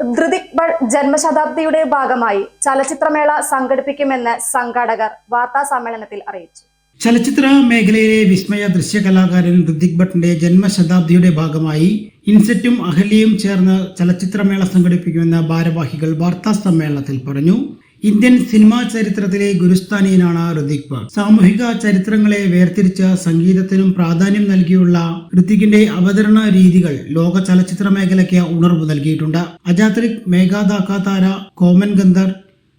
ധൃതിക് ബൾ ജന്മശതാബ്ദിയുടെ ഭാഗമായി ചലച്ചിത്രമേള സംഘടിപ്പിക്കുമെന്ന് സംഘാടകർ വാർത്താ സമ്മേളനത്തിൽ അറിയിച്ചു. ചലച്ചിത്ര മേഖലയിലെ വിസ്മയ ദൃശ്യകലാകാരൻ ഋതിക് ഭട്ടിന്റെ ജന്മശതാബ്ദിയുടെ ഭാഗമായി ഇൻസെറ്റും അഹല്യയും ചേർന്ന് ചലച്ചിത്രമേള സംഘടിപ്പിക്കുമെന്ന് ഭാരവാഹികൾ വാർത്താ സമ്മേളനത്തിൽ പറഞ്ഞു. ഇന്ത്യൻ സിനിമാ ചരിത്രത്തിലെ ഗുരുസ്ഥാനീയനാണ് ഋതിക് പാൽ. സാമൂഹിക ചരിത്രങ്ങളെ വേർതിരിച്ച സംഗീതത്തിനും പ്രാധാന്യം നൽകിയുള്ള ഋതികിന്റെ അവതരണ രീതികൾ ലോക ചലച്ചിത്ര മേഖലയ്ക്ക് ഉണർവ് നൽകിയിട്ടുണ്ട്. അജാത്രിക് മേഘാദാക്കാതാര കോമൻ ഗന്ധർ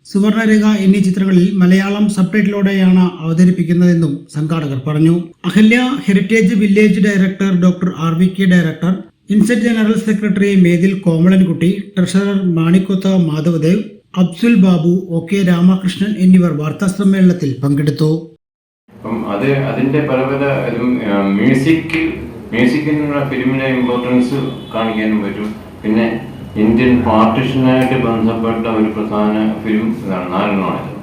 സുവർണരേഖ എന്നീ ചിത്രങ്ങളിൽ മലയാളം സബ്ടൈറ്റിലൂടെയാണ് അവതരിപ്പിക്കുന്നതെന്നും സംഘാടകർ പറഞ്ഞു. Ahalya heritage village director doctor R. V. K. Director inset general secretary Methil Komalankutty treasurer മാണിക്കൊത്ത Madhavadev അബ്സുൽ ബാബു ഒ കെ രാമകൃഷ്ണൻ എന്നിവർ വാർത്താ സമ്മേളനത്തിൽ പങ്കെടുത്തു അത് അതിന്റെ പല പല മ്യൂസിക് മ്യൂസിക്കിനുള്ള ഫിലിമിന്റെ ഇമ്പോർട്ടൻസ് കാണിക്കാനും പറ്റും. പിന്നെ ഇന്ത്യൻ പാർട്ടിഷനായിട്ട് ബന്ധപ്പെട്ട ഒരു പ്രധാന ഫിലിം ഇതാണ് നാലെണ്ണമാണിത്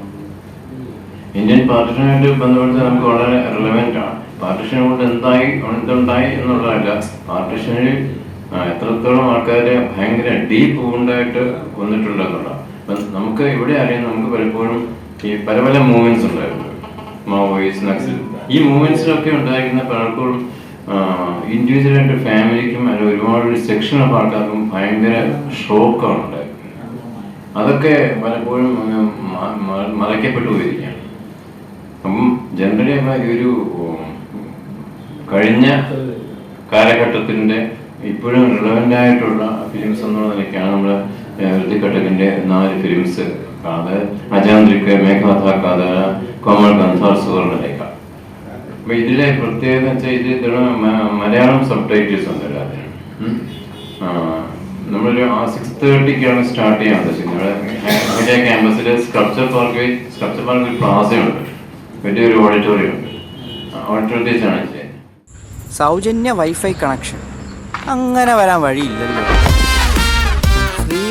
ഇന്ത്യൻ പാർട്ടിഷനായിട്ട് ബന്ധപ്പെട്ട് നമുക്ക് വളരെ റിലവന്റ് ആണ്. പാർട്ടിഷൻ കൊണ്ട് എന്തായി എന്തുണ്ടായി എന്നുള്ളതല്ല. പാർട്ടിഷനിൽ എത്രത്തോളം ആൾക്കാരെ ഭയങ്കര ഡീപ്പ് ഉണ്ടായിട്ട് വന്നിട്ടുണ്ടെന്നുള്ളതാണ്. അപ്പം നമുക്ക് ഇവിടെ അറിയാം നമുക്ക് പലപ്പോഴും ഈ പല പല മൂവ്മെന്റ്സ് ഉണ്ടായിരുന്നു. മാവോയിസ് നക്സൽ ഈ മൂവ്മെന്റ്സിലൊക്കെ ഉണ്ടായിരിക്കുന്ന പലപ്പോഴും ഇൻഡിവിജ്വലായിട്ട് ഫാമിലിക്കും അല്ലെങ്കിൽ ഒരുപാട് ഒരു സെക്ഷൻ ഓഫ് ആൾക്കാർക്കും ഭയങ്കര ഷോക്കാണ് ഉണ്ടായിരുന്നത്. അതൊക്കെ പലപ്പോഴും മറയ്ക്കപ്പെട്ടു പോയിരിക്കുകയാണ്. അപ്പം ജനറലി ഈ ഒരു കഴിഞ്ഞ കാലഘട്ടത്തിന്റെ ഇപ്പോഴും റിലവന്റ് ആയിട്ടുള്ള ഫിലിംസ് എന്നുള്ള നിലയ്ക്കാണ് നമ്മൾ ഋതികട്ടകിന്റെ നാല് ഫിലിംസ് കാണാതെ അജാന്ത്രിക്ക് മേഘാഥാക്കാത കോമൾ ഗന്ധാർ സുവർണരേഖ അപ്പൊ ഇതിലെ പ്രത്യേകത വെച്ചാൽ ഇത് മലയാളം സബ് ടൈറ്റിൽസ് ഉണ്ട്. ആ, നമ്മളൊരു സിക്സ് തേർട്ടിക്കാണ് സ്റ്റാർട്ട് ചെയ്യാൻ ഉദ്ദേശിക്കുന്നത് ക്യാമ്പസിൽ സ്കൾപ്ചർ പാർക്ക് സ്കൾപ്ചർ പാർക്കിൽ പ്ലാസയുണ്ട് വലിയൊരു ഓഡിറ്റോറിയം ഉണ്ട്. ഓഡിറ്റോറിയത്തിൽ സൗജന്യ വൈഫൈ കണക്ഷൻ അങ്ങനെ വരാൻ വഴിയില്ലല്ലോ.